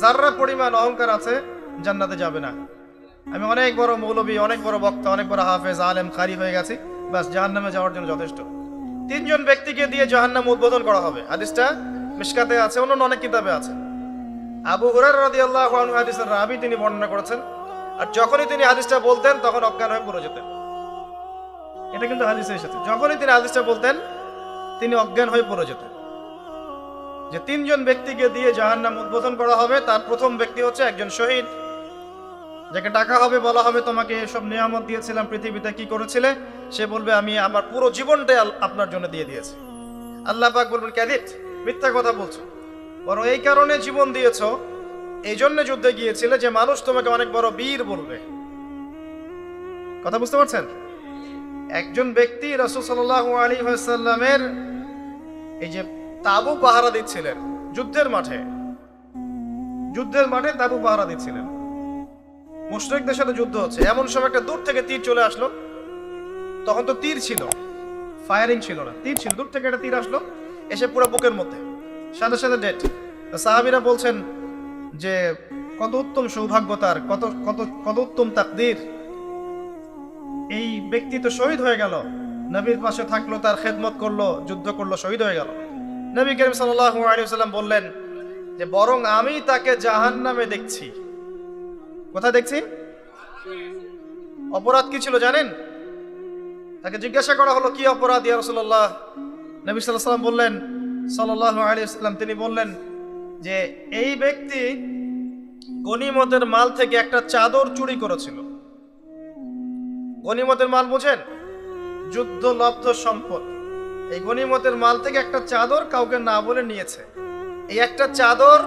যার্রা পরিমাণ অহংকার আছে, জান্নাতে যাবে না। আমি অনেক বড় মৌলবী, অনেক বড় বক্তা, অনেক বড় হাফেজ, আলেম, খারি হয়ে গেছি। বাস জাহান্নামে যাওয়ার জন্য যথেষ্ট। তিনজন ব্যক্তিকে দিয়ে জাহান্নাম উদ্বোধন করা হবে। হাদিসটা মিশকাতে আছে অন্য অনেক কিতাবে আছে। আবু হুরার রাদিয়াল্লাহু আল্লাহ হাদিসের রাবি তিনি বর্ণনা করেছেন। আর যখনই তিনি হাদিসটা বলতেন, তখন অজ্ঞান হয়ে পড়ে যেতেন। এটা কিন্তু হাদিসে এসেছে যখনই তিনি হাদিসটা বলতেন, তিনি অজ্ঞান হয়ে পড়ে যেতেন। যে তিনজন ব্যক্তিকে দিয়ে জাহান্নাম উদ্বোধন করা হবে, তার প্রথম ব্যক্তি হচ্ছে একজন শহীদ। যাকে ডাকা হবে, বলা হবে, তোমাকে এসব নিয়ামত দিয়েছিলাম, পৃথিবীতে কি করেছিলে? সে বলবে, আমি আমার পুরো জীবনটাই আপনার জন্য দিয়ে দিয়েছি। আল্লাহ পাক বলবেন ক্যাদিত মিথ্যা কথা বলছো। বরং এই কারণে জীবন দিয়েছ, এই জন্য যুদ্ধে গিয়েছিলে যে মানুষ তোমাকে অনেক বড় বীর বলবে। কথা বুঝতে পারছেন? একজন ব্যক্তি রসুল সাল্লাহ আলী সাল্লামের এই যে তাবু পাহারা দিচ্ছিলেন যুদ্ধের মাঠে। যুদ্ধের মাঠে তাবু পাহারা দিচ্ছিলেন। মুশরিকদের সাথে যুদ্ধ হচ্ছে। এমন সময় একটা দূর থেকে তীর চলে আসলো। তখন তো তীর ছিল। ফায়ারিং ছিল না। তীর ছিল। দূর থেকে একটা তীর আসলো এসে পুরো বুকের মধ্যে। সাথে সাথে ডেট সাহাবিরা বলছেন যে, কত উত্তম সৌভাগ্য তার, কত কত কত উত্তম তাকদীর। এই ব্যক্তি তো শহীদ হয়ে গেল। নবীর পাশে থাকল, তার খেদমত করল, যুদ্ধ করল, শহীদ হয়ে গেল। নবী করিম সাল্লাম বললেন যে, বরং আমি তাকে জাহান নামে দেখছি। কোথায় দেখছি? অপরাধ কি ছিল জানেন? তাকে জিজ্ঞাসা করা হলো, কি অপরাধ ইয়া রসুল্লাহ নবী সাল্লাম বললেন সাল্লাহ আলী সাল্লাম তিনি বললেন যে, এই ব্যক্তি গনিমতের মাল থেকে একটা চাদর চুরি করেছিল। গনিমতের মাল বোঝেন? যুদ্ধ, লব্ধ, সম্পদ। এই গনিমতের মাল থেকে একটা চাদর কাউকে না বলে নিয়েছে। এই একটা চাদর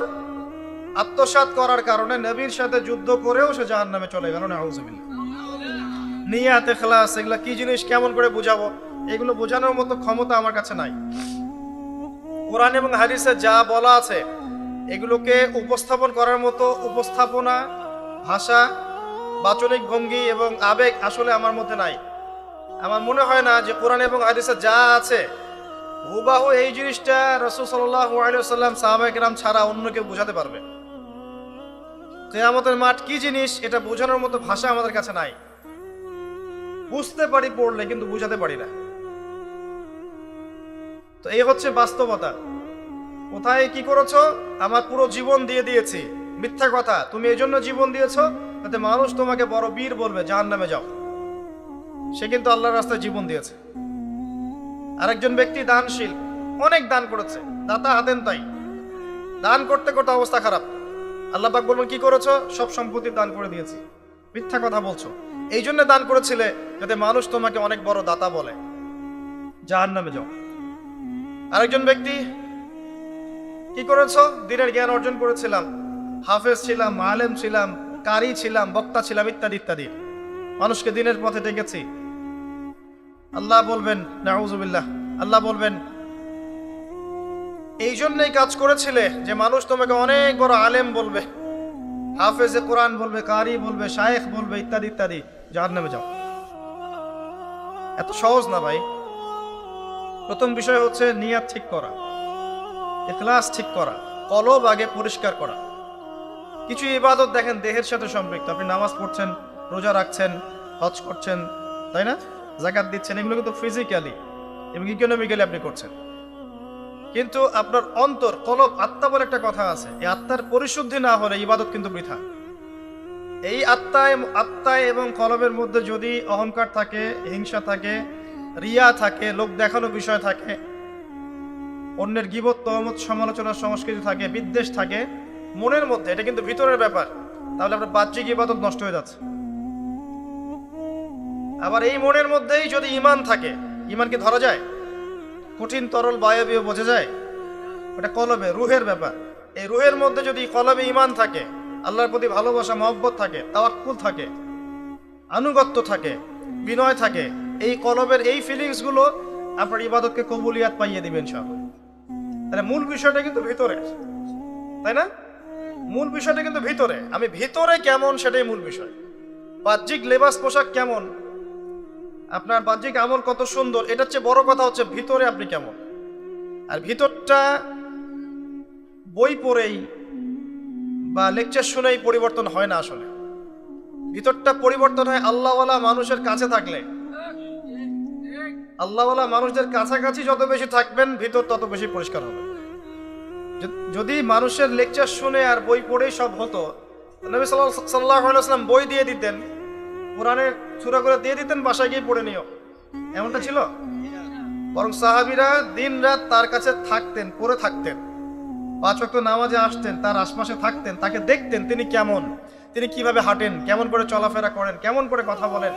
আত্মসাৎ করার কারণে নবীর সাথে যুদ্ধ করেও সে জাহান নামে চলে গেল না নিয়াতে খেলাস এগুলা কি জিনিস, কেমন করে বুঝাবো? এগুলো বোঝানোর মতো ক্ষমতা আমার কাছে নাই। কোরআন এবং হাদিসে যা বলা আছে, এগুলোকে উপস্থাপন করার মতো উপস্থাপনা, ভাষা, বাচনিক ভঙ্গি এবং আবেগ আসলে আমার মধ্যে নাই। আমার মনে হয় না যে কোরআন এবং হাদিসে যা আছে, হুবাহু এই জিনিসটা রসুল সাল্লাম সাহাবাহাম ছাড়া অন্য কেউ বোঝাতে পারবে। কেয়ামতের মাঠ কি জিনিস, এটা বোঝানোর মতো ভাষা আমাদের কাছে নাই। বুঝতে পারি পড়লে, কিন্তু বুঝাতে পারি না। তো এই হচ্ছে বাস্তবতা। কোথায় কি করেছ? আমার পুরো জীবন দিয়ে দিয়েছি। মিথ্যা কথা, তুমি এই জন্য জীবন দিয়েছ যাতে মানুষ তোমাকে বড় বীর বলবে জাহান নামে যাও। সে কিন্তু আল্লাহর রাস্তায় জীবন দিয়েছে। আরেকজন ব্যক্তি দানশীল, অনেক দান করেছে, দাতা হাতেন তাই। দান করতে করতে অবস্থা খারাপ। আল্লাহ পাক বলবেন, কি করেছ? সব সম্পত্তি দান করে দিয়েছি। মিথ্যা কথা বলছো। এই জন্য দান করেছিলে যাতে মানুষ তোমাকে অনেক বড় দাতা বলে। জাহান নামে যাও। আরেকজন ব্যক্তি, কি করেছ? দিনের জ্ঞান অর্জন করেছিলাম। হাফেজ ছিলাম মালেম ছিলাম, কারি ছিলাম, বক্তা ছিলাম, ইত্যাদি ইত্যাদি। মানুষকে দিনের পথে ডেকেছি। আল্লাহ বলবেন নাউজুবিল্লাহ আল্লাহ বলবেন, এই জন্যই কাজ করেছিলে যে মানুষ তোমাকে অনেক বড় আলেম বলবে। হাফেজে কোরআন বলবে, কারি বলবে, শায়েখ বলবে, ইত্যাদি ইত্যাদি। যার নামে যাও। এত সহজ না ভাই। প্রথম বিষয় হচ্ছে নিয়াত ঠিক করা, ইখলাস ঠিক করা, কলব আগে পরিষ্কার করা। কিছু ইবাদত দেখেন, দেহের সাথে সম্পৃক্ত। আপনি নামাজ পড়ছেন, রোজা রাখছেন, হজ করছেন, তাই না? জাকাত দিচ্ছেন, এগুলো কিন্তু ফিজিক্যালি এবং ইকোনমিক্যালি আপনি করছেন। কিন্তু আপনার অন্তর, কলব, আত্মা বলে একটা কথা আছে, এই আত্মার পরিশুদ্ধি না হলে ইবাদত কিন্তু বৃথা। এই আত্মায় আত্মায় এবং কলবের মধ্যে যদি অহংকার থাকে, হিংসা থাকে, রিয়া থাকে, লোক দেখানো বিষয় থাকে, অন্যের গিবত, তহমত সমালোচনার সংস্কৃতি থাকে, বিদ্বেষ থাকে, মনের মধ্যে, এটা কিন্তু ভিতরের ব্যাপার, তাহলে আপনার বাহ্যিক ইবাদত নষ্ট হয়ে যাচ্ছে। আবার এই মনের মধ্যেই যদি ইমান থাকে ইমান কি ধরা যায়? কঠিন, তরল, বায়বীয় বোঝা যায়? ওটা কলবে, রুহের ব্যাপার। এই রুহের মধ্যে যদি কলবে ইমান থাকে, আল্লাহর প্রতি ভালোবাসা, মহব্বত থাকে, তাওয়াক্কুল থাকে, আনুগত্য থাকে, বিনয় থাকে, এই কলবের এই ফিলিংসগুলো আপনার ইবাদতকে কবুলিয়াত পাইয়ে দিবেন সব তাহলে মূল বিষয়টা কিন্তু ভিতরে। তাই না? মূল বিষয়টা কিন্তু ভিতরে। আমি ভিতরে কেমন সেটাই মূল বিষয়। বাহ্যিক লেবাস পোশাক কেমন? আপনার বাহ্যিক আমল কত সুন্দর, এটার চেয়ে বড় কথা হচ্ছে ভিতরে আপনি কেমন। আর ভিতরটা বই পড়েই বা লেকচার শুনেই পরিবর্তন হয় না আসলে। ভিতরটা পরিবর্তন হয় আল্লাহওয়ালা মানুষের কাছে থাকলে। আল্লাহওয়ালা মানুষদের কাছাকাছি যত বেশি থাকবেন, ভিতর তত বেশি পরিষ্কার হবে। যদি মানুষের লেকচার শুনে আর বই পড়েই সব হতো, নবী সাল্লাহ সাল্লাম বই দিয়ে দিতেন কোরআনের করে দিয়ে দিতেন, বাসায় গিয়ে পড়ে নিও। এমনটা ছিল? বরং সাহাবিরা দিন রাত তার কাছে থাকতেন, পড়ে থাকতেন। পাঁচ ওয়াক্ত নামাজে আসতেন, তার আশপাশে থাকতেন, তাকে দেখতেন তিনি কেমন, তিনি কীভাবে হাঁটেন, কেমন করে চলাফেরা করেন, কেমন করে কথা বলেন,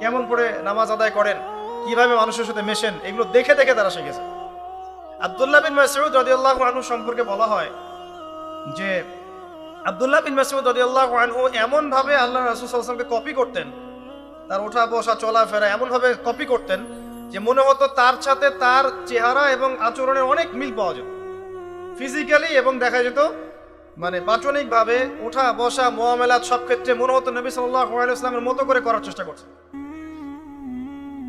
কেমন করে নামাজ আদায় করেন, কীভাবে মানুষের সাথে মেশেন, এগুলো দেখে দেখে তারা শিখেছে। আব্দুল্লাহ বিন মাসউদ রাদিয়াল্লাহু আনহু সম্পর্কে বলা হয় যে আব্দুল্লাহ বিন মাসউদ রাদিয়াল্লাহু আনহু এমন ভাবে আল্লাহ রাসূল সাল্লাল্লাহু কপি করতেন। তার ওঠা বসা চলাফেরা এমন ভাবে কপি করতেন যে মনে হতো তার সাথে তার চেহারা এবং আচরণের অনেক মিল পাওয়া যেত। ফিজিক্যালি এবং দেখা যেত মানে বাচনিক ভাবে ওঠা বসা মোয়ামেলাত সব ক্ষেত্রে মনে হতো নবী সাল্লাল্লাহু আলাইহি ওয়াসাল্লামের মতো করে করার চেষ্টা করছে।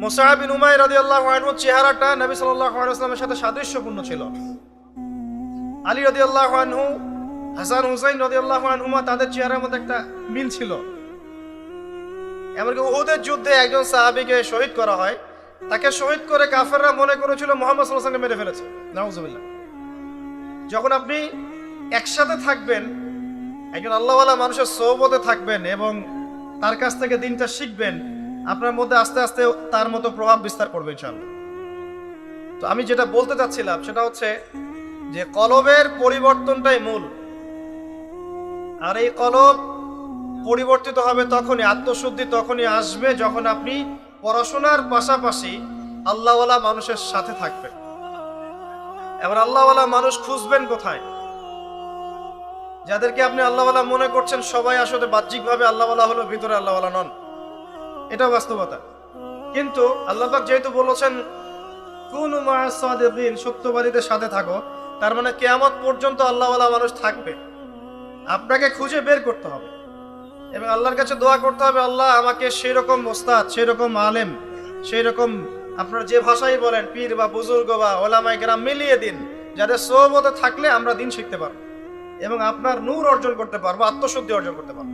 মোসাহাব বিন উমাই রাদিয়াল্লাহু আনহুর চেহারাটা নবী সাল্লাল্লাহু আলাইহি ওয়াসাল্লামের সাথে সাদৃশ্যপূর্ণ ছিল। আলী রাদিয়াল্লাহু আনহু হাসান হুসাইন রাদিয়াল্লাহু আনহুমা তাদের চেহারার মধ্যে একটা মিল ছিল। এমনকি উহুদের যুদ্ধে একজন সাহাবীকে শহীদ করা হয়। তাকে শহীদ করে কাফেররা মনে করেছিল মোহাম্মদ ওয়াসাল্লামকে মেরে ফেলেছে। নাউজুবিল্লাহ। যখন আপনি একসাথে থাকবেন, একজন আল্লাহওয়ালা মানুষের সৌবতে থাকবেন এবং তার কাছ থেকে দিনটা শিখবেন, আপনার মধ্যে আস্তে আস্তে তার মতো প্রভাব বিস্তার করবে ইনশাআল্লাহ। তো আমি যেটা বলতে চাচ্ছিলাম সেটা হচ্ছে যে কলবের পরিবর্তনটাই মূল। আর এই কলব পরিবর্তিত হবে তখনই, আত্মশুদ্ধি তখনই আসবে যখন আপনি পড়াশোনার পাশাপাশি আল্লাহওয়ালা মানুষের সাথে থাকবেন। এবার আল্লাহওয়ালা মানুষ খুঁজবেন কোথায়? যাদেরকে আপনি আল্লাহওয়ালা মনে করছেন সবাই আসলে বাহ্যিকভাবে আল্লাহওয়ালা হলো, ভিতরে আল্লাহওয়ালা নন। এটা বাস্তবতা। কিন্তু আল্লাহবাক যেহেতু বলেছেন, কোন সত্যবাদীদের সাথে থাকো। তার মানে কেয়ামত পর্যন্ত আল্লাহওয়ালা মানুষ থাকবে। আপনাকে খুঁজে বের করতে হবে। এবং আল্লাহর কাছে দোয়া করতে হবে, আল্লাহ আমাকে সেই রকম ওস্তাদ সেই রকম আলেম সেই রকম আপনারা যে ভাষাই বলেন, পীর বা বুজুর্গ বা ওলামাই গ্রাম মিলিয়ে দিন, যাদের সৌবতে থাকলে আমরা দিন শিখতে পারব। এবং আপনার নূর অর্জন করতে পারব, আত্মশুদ্ধি অর্জন করতে পারব।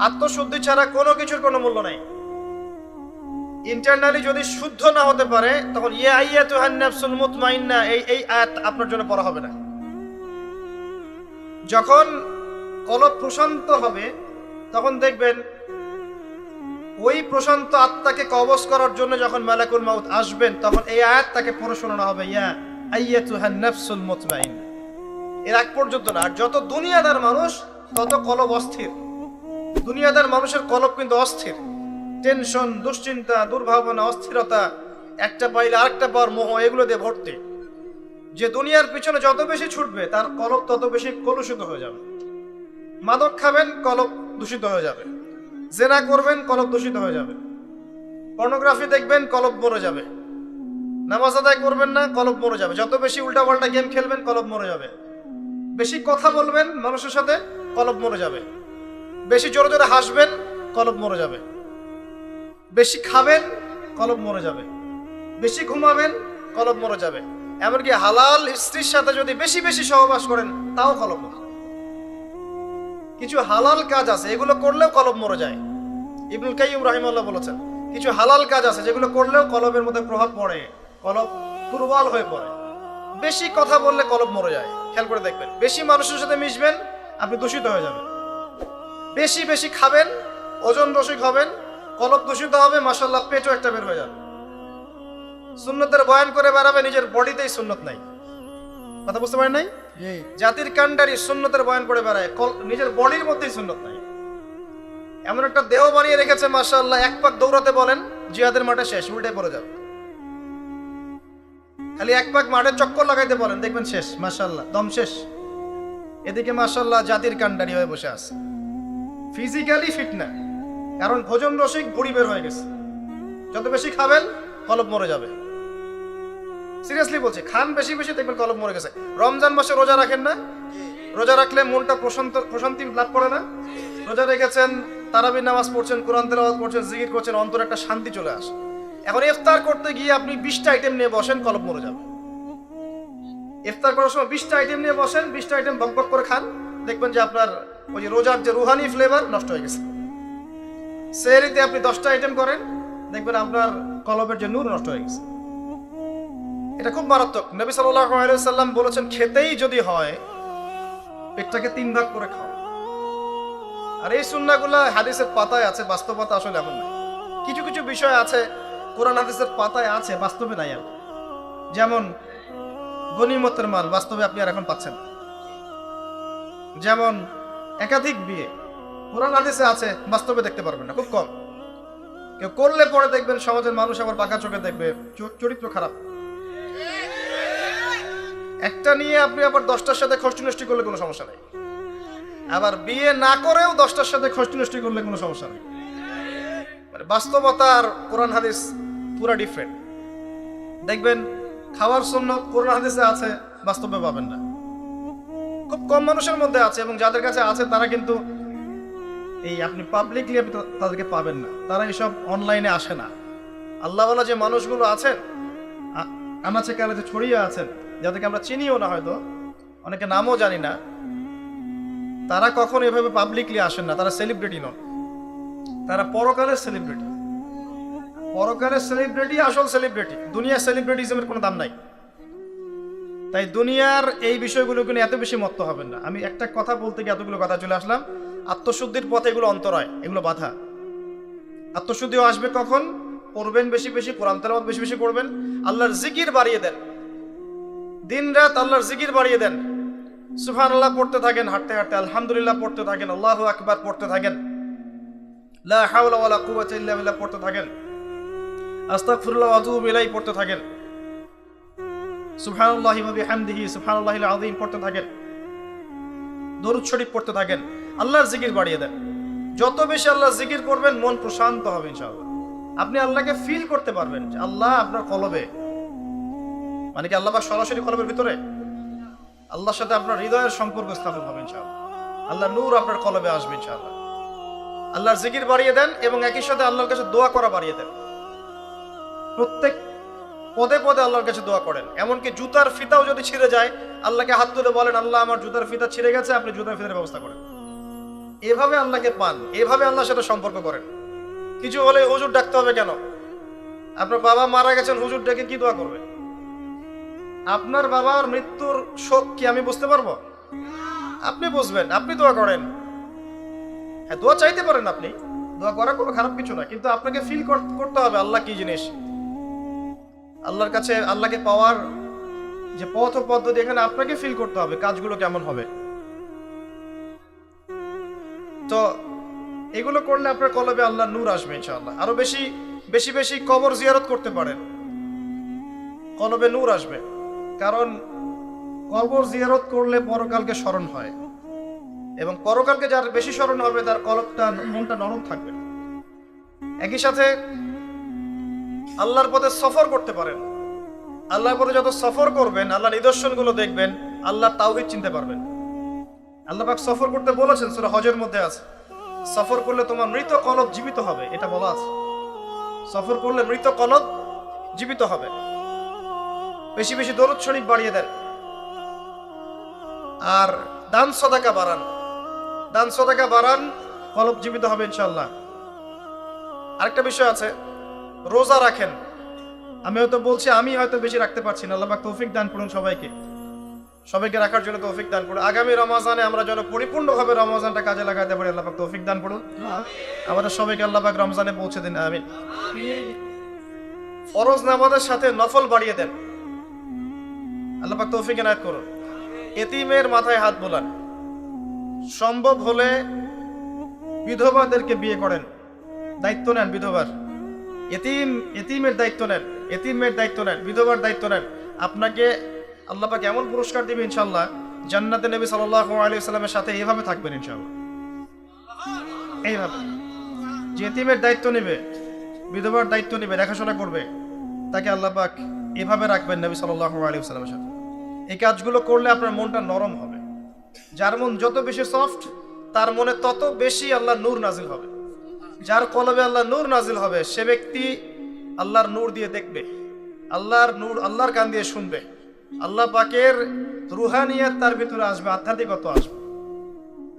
আত্মশুদ্ধি ছাড়া কোনো কিছুর কোনো মূল্য নাই। ইন্টারনালি যদি শুদ্ধ না হতে পারে, তখন ইয়া আইয়া তুহান নাফসুল এই এই আয়াত আপনার জন্য পড়া হবে না। যখন কলব প্রশান্ত হবে, তখন দেখবেন ওই প্রশান্ত আত্মাকে কবজ করার জন্য যখন মালাকুল মাউত আসবেন, তখন এই আয়াত তাকে শোনানো হবে, ইয়া আইয়া তুহান নাফসুল মুতমাইন। এর আগ পর্যন্ত না, আর যত দুনিয়াদার মানুষ, তত কলব অস্থির। দুনিয়াদার মানুষের কলব কিন্তু অস্থির। টেনশন, দুশ্চিন্তা, দুর্ভাবনা, অস্থিরতা, একটা পাইলে আরেকটা পাওয়ার মোহ, এগুলো দিয়ে ভর্তি। যে দুনিয়ার পিছনে যত বেশি ছুটবে, তার কলব তত বেশি কলুষিত হয়ে যাবে। মাদক খাবেন কলব দূষিত হয়ে যাবে। জেনা করবেন কলব দূষিত হয়ে যাবে। পর্নোগ্রাফি দেখবেন কলব মরে যাবে। নামাজ আদায় করবেন না কলব মরে যাবে। যত বেশি উল্টা পাল্টা গেম খেলবেন কলব মরে যাবে। বেশি কথা বলবেন, মানুষের সাথে কলব মরে যাবে। বেশি জোরে জোরে হাসবেন কলব মরে যাবে। বেশি খাবেন কলব মরে যাবে। বেশি ঘুমাবেন কলব মরে যাবে। এমনকি হালাল স্ত্রীর সাথে যদি বেশি বেশি সহবাস করেন, তাও কলব মরে কিছু হালাল কাজ আছে, এগুলো করলেও কলব মরে যায়। ইবনুল কাইয়ুম রাহিমাল্লাহ বলেছেন, কিছু হালাল কাজ আছে, যেগুলো করলেও কলবের মধ্যে প্রভাব পড়ে, কলব দুর্বল হয়ে পড়ে। বেশি কথা বললে কলব মরে যায়, খেয়াল করে দেখবেন। বেশি মানুষের সাথে মিশবেন, আপনি দূষিত হয়ে যাবেন। বেশি বেশি খাবেন, ওজন রসিক হবেন, কলব দূষিত হবে মাসাল্লাহ পেটও একটা বের হয়ে যাবে। সুন্নতের বয়ান করে বেড়াবে, নিজের বডিতেই সুন্নত নাই। কথা বুঝতে পারেন নাই? জাতির কান্ডারি সুন্নতের বয়ান করে বেড়ায় নিজের বডির মধ্যেই সুন্নত নাই। এমন একটা দেহ বানিয়ে রেখেছে মাসাল্লাহ এক পাক দৌড়াতে বলেন, জিহাদের মাঠে শেষ উল্টে পড়ে যাবে। খালি এক পাক মাঠে চক্কর লাগাইতে বলেন, দেখবেন শেষ মাসাল্লাহ দম শেষ। এদিকে মাসাল্লাহ জাতির কান্ডারি হয়ে বসে আছে। ফিজিক্যালি ফিট না, কারণ ভোজন রসিক ভুড়ি বের হয়ে গেছে। যত বেশি খাবেন কলব মরে যাবে। সিরিয়াসলি বলছি, খান বেশি বেশি দেখবেন কলব মরে গেছে। রমজান মাসে রোজা রাখেন না? রোজা রাখলে মনটা প্রশান্ত প্রশান্তি লাভ করে না? রোজা রেখেছেন, তারাবি নামাজ পড়ছেন, কোরআন তেলাওয়াত করছেন, জিকির করছেন, অন্তরে একটা শান্তি চলে আসে। এখন ইফতার করতে গিয়ে আপনি বিশটা আইটেম নিয়ে বসেন কলব মরে যাবে। ইফতার করার সময় বিশটা আইটেম নিয়ে বসেন, বিশটা আইটেম বক বক করে খান। দেখবেন যে আপনার ওই যে রোজার যে রুহানি ফ্লেভার নষ্ট হয়ে গেছে। সেরিতে আপনি দশটা আইটেম করেন, দেখবেন আপনার কলবের যে নূর নষ্ট হয়ে গেছে। এটা খুব মারাত্মক। নবী সাল্লাম বলেছেন, খেতেই যদি হয়, পেটটাকে তিন ভাগ করে খাও। আর এই সুন্নাগুলা হাদিসের পাতায় আছে, বাস্তবতা আসলে এমন নয় কিছু কিছু বিষয় আছে, কোরআন হাদিসের পাতায় আছে, বাস্তবে নাই আর যেমন গনিমতের মাল, বাস্তবে আপনি আর এখন পাচ্ছেন যেমন, একাধিক বিয়ে, কোরআন হাদিসে আছে, বাস্তবে দেখতে পারবেন না, খুব কম। কেউ করলে পরে দেখবেন, সমাজের মানুষ আবার পাকা চোখে দেখবে চরিত্র খারাপ। একটা নিয়ে আপনি আবার দশটার সাথে খষ্টি নষ্টি করলে কোনো সমস্যা নেই। আবার বিয়ে না করেও দশটার সাথে খষ্টি নষ্টি করলে কোনো সমস্যা নেই। মানে বাস্তবতা আর কোরআন হাদিস পুরা ডিফারেন্ট দেখবেন, খাওয়ার জন্য কোরআন হাদিসে আছে, বাস্তবে পাবেন না। খুব কম মানুষের মধ্যে আছে এবং যাদের কাছে আছে তারা কিন্তু এই আপনি পাবলিকলি আপনি তাদেরকে পাবেন না। তারা এসব অনলাইনে আসে না। আল্লাহওয়ালা যে মানুষগুলো আছেন আনাচে কানাচে ছড়িয়ে আছেন যাদেরকে আমরা চিনিও না হয়তো, অনেকে নামও জানি না, তারা কখন এভাবে পাবলিকলি আসেন না, তারা সেলিব্রিটি নন। তারা পরকালের সেলিব্রিটি পরকালের সেলিব্রিটি আসল সেলিব্রিটি দুনিয়ার সেলিব্রিটিজমের কোনো দাম নাই। তাই দুনিয়ার এই বিষয়গুলো কিন্তু এত বেশি মত্ত হবেন না। আমি একটা কথা বলতে গিয়ে এতগুলো কথা চলে আসলাম। আত্মশুদ্ধির পথে এগুলো অন্তরায়, এগুলো বাধা। আত্মশুদ্ধিও আসবে কখন? পড়বেন বেশি বেশি, কোরআন তেলাওয়াত বেশি বেশি করবেন। আল্লাহর জিকির বাড়িয়ে দেন। দিন রাত আল্লাহর জিকির বাড়িয়ে দেন। সুফান আল্লাহ পড়তে থাকেন, হাঁটতে হাঁটতে আলহামদুলিল্লাহ পড়তে থাকেন, আল্লাহ আকবার পড়তে থাকেন। লা হাওলা ওয়ালা কুওয়াতা পড়তে থাকেন। আস্তাগফিরুল্লাহ ওয়া আতুবু ইলাইহি পড়তে থাকেন। সুবহানাল্লাহি ওয়া বিহামদিহি সুবহানাল্লাহিল আযীম পড়তে থাকেন। দরুদ শরীফ পড়তে থাকেন। আল্লাহর জিকির বাড়িয়ে দেন। যত বেশি আল্লাহর জিকির করবেন, মন প্রশান্ত হবে ইনশাআল্লাহ। আপনি আল্লাহকে ফিল করতে পারবেন আল্লাহ আপনার কলবে। মানে কি আল্লাহ সরাসরি কলমের ভিতরে? আল্লাহর সাথে আপনার হৃদয়ের সম্পর্ক স্থাপন হবে ইনশাআল্লাহ। আল্লাহ নূর আপনার কলমে আসবে ইনশাআল্লাহ। আল্লাহর জিকির বাড়িয়ে দেন এবং একই সাথে আল্লাহর কাছে দোয়া করা বাড়িয়ে দেন। প্রত্যেক পদে পদে আল্লাহর কাছে দোয়া করেন। এমনকি জুতার ফিতাও যদি ছিঁড়ে যায়, আল্লাহকে হাত তুলে বলেন, আল্লাহ, আমার জুতার ফিতা ছিঁড়ে গেছে, আপনি জুতার ফিতার ব্যবস্থা করেন। এভাবে আল্লাহকে পান, এভাবে আল্লাহর সাথে সম্পর্ক করেন। কিছু হলে হুজুর ডাকতে হবে কেন? আপনার বাবা মারা গেছেন, হুজুর ডেকে কি দোয়া করবে? আপনার বাবার মৃত্যুর শোক কি আমি বুঝতে পারব? আপনি বুঝবেন, আপনি দোয়া করেন। হ্যাঁ দোয়া চাইতে পারেন আপনি। দোয়া করা কোনো খারাপ কিছু না, কিন্তু আপনাকে ফিল করতে হবে আল্লাহ কি জিনিস। আল্লাহর কাছে, আল্লাহকে পাওয়ার যে পথ ও পদ্ধতি, এখানে আপনাকে ফিল করতে হবে কাজগুলো কেমন হবে। তো এগুলো করলে আপনার কলবে আল্লাহ নূর আসবে ইনশাআল্লাহ। আরও বেশি বেশি বেশি কবর জিয়ারত করতে পারেন। কলবে নূর আসবে। কারণ কবর জিয়ারত করলে পরকালকে স্মরণ হয়। এবং পরকালকে যার বেশি স্মরণ হবে, তার কলবটা মনটা নরম থাকবে। একই সাথে আল্লাহর পথে সফর করতে পারেন। আল্লাহর পথে যত সফর করবেন আল্লাহ নিদর্শনগুলো দেখবেন আল্লাহ তাওহিদ চিনতে পারবেন। আল্লাহ পাক সফর করতে বলেছেন, সুরা হজের মধ্যে আছে। সফর করলে তোমার মৃত কলব জীবিত হবে, এটা বলা আছে। সফর করলে মৃত কলব জীবিত হবে। বেশি বেশি দরুদ শরীফ বাড়িয়ে দেন। আর দান সদাকা বাড়ান। দান সদাকা বাড়ান, কলব জীবিত হবে ইনশাল্লাহ আরেকটা বিষয় আছে, রোজা রাখেন। আমি হয়তো বলছি, আমি হয়তো বেশি রাখতে পারছি না। আল্লাহ তৌফিক দান করুন সবাইকে। সবাইকে রাখার জন্য তৌফিক দান করুন। আগামী রমাজানে আমরা যেন পরিপূর্ণভাবে রমজানটা কাজে লাগাতে পারি আল্লাহ তৌফিক দান করুন। আমাদের সবাইকে আল্লাহ রমজানে পৌঁছে দিন আমি ফরজ নামাজের সাথে নফল বাড়িয়ে দেন। আল্লাহ পাক তৌফিক এনায়ত করুন। এতিমের মাথায় হাত বোলান। সম্ভব হলে বিধবাদেরকে বিয়ে করেন। দায়িত্ব নেন বিধবার। এতিম, এতিমের দায়িত্ব নেন, এতিমের দায়িত্ব নেন, বিধবার দায়িত্ব নেন। আপনাকে আল্লাহ পাক এমন পুরস্কার দিবে ইনশাল্লাহ জান্নাতে নবী সাল্লাল্লাহু আলাইহি সাল্লামের সাথে এইভাবে থাকবেন ইনশাল্লাহ এইভাবে। যে এতিমের দায়িত্ব নেবে, বিধবার দায়িত্ব নেবে, দেখাশোনা করবে, তাকে আল্লাহ পাক এভাবে রাখবেন নবী সাল্লাল্লাহু আলাইহি সাল্লামের সাথে। এই কাজগুলো করলে আপনার মনটা নরম হবে। যার মন যত বেশি সফট তার মনে তত বেশি আল্লাহ নূর নাজিল হবে। যার কলবে আল্লাহ নূর নাজিল হবে, সে ব্যক্তি আল্লাহর নূর দিয়ে দেখবে। আল্লাহর নূর আল্লাহর কান দিয়ে শুনবে। আল্লাহ পাকের রুহানিয়াত তার ভিতরে আসবে, আধ্যাত্মিকত্ব আসবে।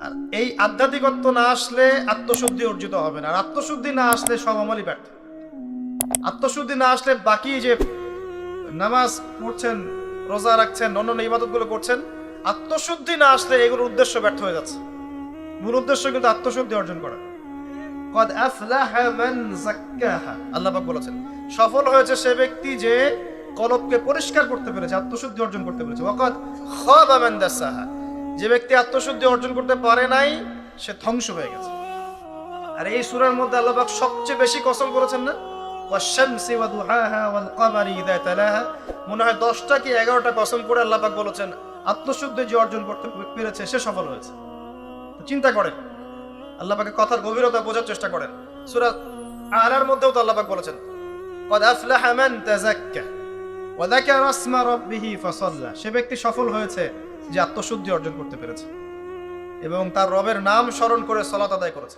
আর এই আধ্যাত্মিকত্ব না আসলে আত্মশুদ্ধি অর্জিত হবে না। আর আত্মশুদ্ধি না আসলে সব আমলই ব্যর্থ। আত্মশুদ্ধি না আসলে বাকি যে নামাজ পড়ছেন রোজা রাখছেন, অন্যান্য ইবাদতগুলো করছেন, আত্মশুদ্ধি না আসলে এগুলোর উদ্দেশ্য ব্যর্থ হয়ে যাচ্ছে। মূল উদ্দেশ্য কিন্তু আত্মশুদ্ধি অর্জন করা। কদ বলেছেন, সফল হয়েছে সে ব্যক্তি যে কলবকে পরিষ্কার করতে পেরেছে, আত্মশুদ্ধি অর্জন করতে পেরেছে। ওয়াকাদ খাবা মান দাসাহা। যে ব্যক্তি আত্মশুদ্ধি অর্জন করতে পারে নাই, সে ধ্বংস হয়ে গেছে। আর এই সূরার মধ্যে আল্লাহ পাক সবচেয়ে বেশি কসম করেছেন না? ওয়াশামসি ওয়া দুহাহা ওয়াল কমারি ইযা তালাহা। মনে হয় কি কসম করে আল্লাহ পাক বলেছেন, আত্মশুদ্ধি যে অর্জন করতে পেরেছে, সে সফল হয়েছে। চিন্তা করেন, আল্লাহ পাকের কথার গভীরতা বোঝার চেষ্টা করেন। সূরা মধ্যেও তো আল্লাহ পাক বলেছেন, কদ আফলাহা মান তাযাক্কা ওয়া রাব্বিহি সে ব্যক্তি সফল হয়েছে যে আত্মশুদ্ধি অর্জন করতে পেরেছে এবং তার রবের নাম স্মরণ করে সলাত আদায় করেছে।